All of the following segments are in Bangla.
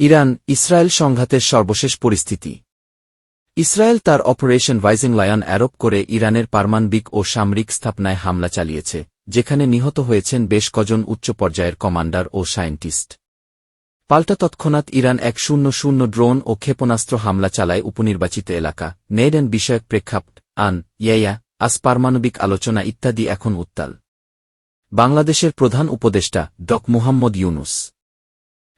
ইরান, ইসরায়েল সংঘাতের সর্বশেষ পরিস্থিতি। ইসরায়েল তার অপারেশন ভাইজিং লায়ন আরোপ করে ইরানের পারমাণবিক ও সামরিক স্থাপনায় হামলা চালিয়েছে, যেখানে নিহত হয়েছেন বেশ কজন উচ্চ পর্যায়ের কমান্ডার ও সায়েন্টিস্ট। পাল্টা তৎক্ষণাৎ ইরান এক শূন্য শূন্য ড্রোন ও ক্ষেপণাস্ত্র হামলা চালায় উপনির্বাচিত এলাকা। নেডেন বিষয়ক প্রেক্ষাপট, আন, ইয়াইয়া আজ পারমাণবিক আলোচনা ইত্যাদি এখন উত্তাল। বাংলাদেশের প্রধান উপদেষ্টা, ডক মুহাম্মদ ইউনুস।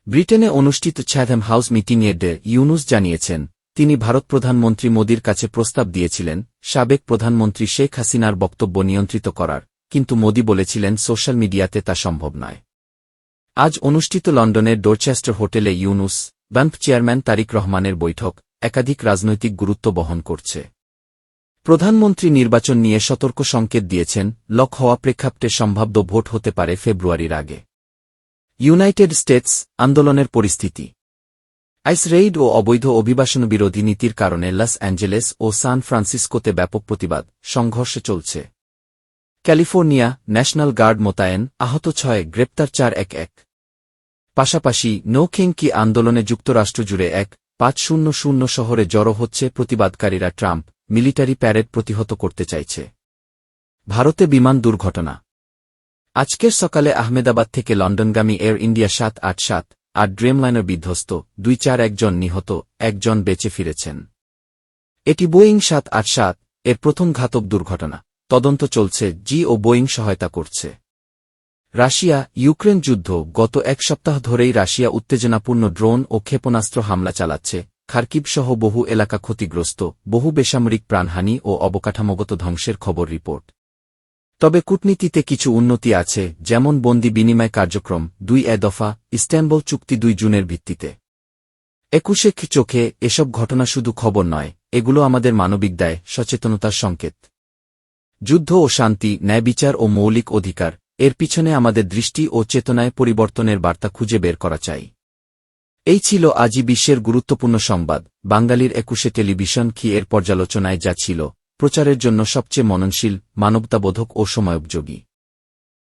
ব্রিটেনে অনুষ্ঠিত ছ্যাথম হাউস মিটিংয়ে ডে ইউনুস জানিয়েছেন, তিনি ভারত প্রধানমন্ত্রী মোদীর কাছে প্রস্তাব দিয়েছিলেন, সাবেক প্রধানমন্ত্রী শেখ হাসিনার বক্তব্য নিয়ন্ত্রিত করার, কিন্তু মোদী বলেছিলেন সোশ্যাল মিডিয়াতে তা সম্ভব নয়। আজ অনুষ্ঠিত লন্ডনের ডোরচেস্টার হোটেলে ইউনুস ব্যাংক চেয়ারম্যান তারিক রহমানের বৈঠক, একাধিক রাজনৈতিক গুরুত্ব বহন করছে। প্রধানমন্ত্রী নির্বাচন নিয়ে সতর্ক সংকেত দিয়েছেন, লক হওয়া প্রেক্ষাপটে সম্ভাব্য ভোট হতে পারে ফেব্রুয়ারির আগে। ইউনাইটেড স্টেটস আন্দোলনের পরিস্থিতি। আইস রেইড ও অবৈধ অভিবাসন বিরোধী নীতির কারণে লস অ্যাঞ্জেলেস ও সান ফ্রান্সিসকোতে ব্যাপক প্রতিবাদ, সংঘর্ষে চলছে। ক্যালিফোর্নিয়া ন্যাশনাল গার্ড মোতায়েন, আহত ছয়, গ্রেপ্তার চার, এক এক। পাশাপাশি নো নৌখেঙ্কি আন্দোলনে যুক্তরাষ্ট্র জুড়ে এক, পাঁচ, শূন্য শূন্য শহরে জড়ো হচ্ছে প্রতিবাদকারীরা ট্রাম্প, মিলিটারি প্যারেড প্রতিহত করতে চাইছে। ভারতে বিমান দুর্ঘটনা। আজকের সকালে আহমেদাবাদ থেকে লন্ডনগামী এয়ার ইন্ডিয়া সাত আট সাত আর ড্রিমলাইনার বিধ্বস্ত দুই চার একজন নিহত, একজন বেঁচে ফিরেছেন। এটি বোয়িং সাত আট সাত এর প্রথম ঘাতক দুর্ঘটনা। তদন্ত চলছে, জি ও বোয়িং সহায়তা করছে। রাশিয়া ইউক্রেন যুদ্ধ, গত এক সপ্তাহ ধরেই রাশিয়া উত্তেজনাপূর্ণ ড্রোন ও ক্ষেপণাস্ত্র হামলা চালাচ্ছে। খার্কিব সহ বহু এলাকা ক্ষতিগ্রস্ত, বহু বেসামরিক প্রাণহানি ও অবকাঠামোগত ধ্বংসের খবর রিপোর্ট। তবে কূটনীতিতে কিছু উন্নতি আছে, যেমন বন্দি বিনিময় কার্যক্রম, দুই এ দফা ইস্তানবুল চুক্তি দুই জুনের ভিত্তিতে। একুশে চোখে, এসব ঘটনা শুধু খবর নয়, এগুলো আমাদের মানবিক দায়, সচেতনতার সংকেত। যুদ্ধ ও শান্তি, ন্যায় বিচার ও মৌলিক অধিকার, এর পিছনে আমাদের দৃষ্টি ও চেতনায় পরিবর্তনের বার্তা খুঁজে বের করা চাই। এই ছিল আজই বিশ্বের গুরুত্বপূর্ণ সংবাদ, বাঙালির একুশে টেলিভিশন কি এর পর্যালোচনায় যা ছিল প্রচারের জন্য সবচেয়ে মননশীল মানবতাবোধক ও সময়োপযোগী।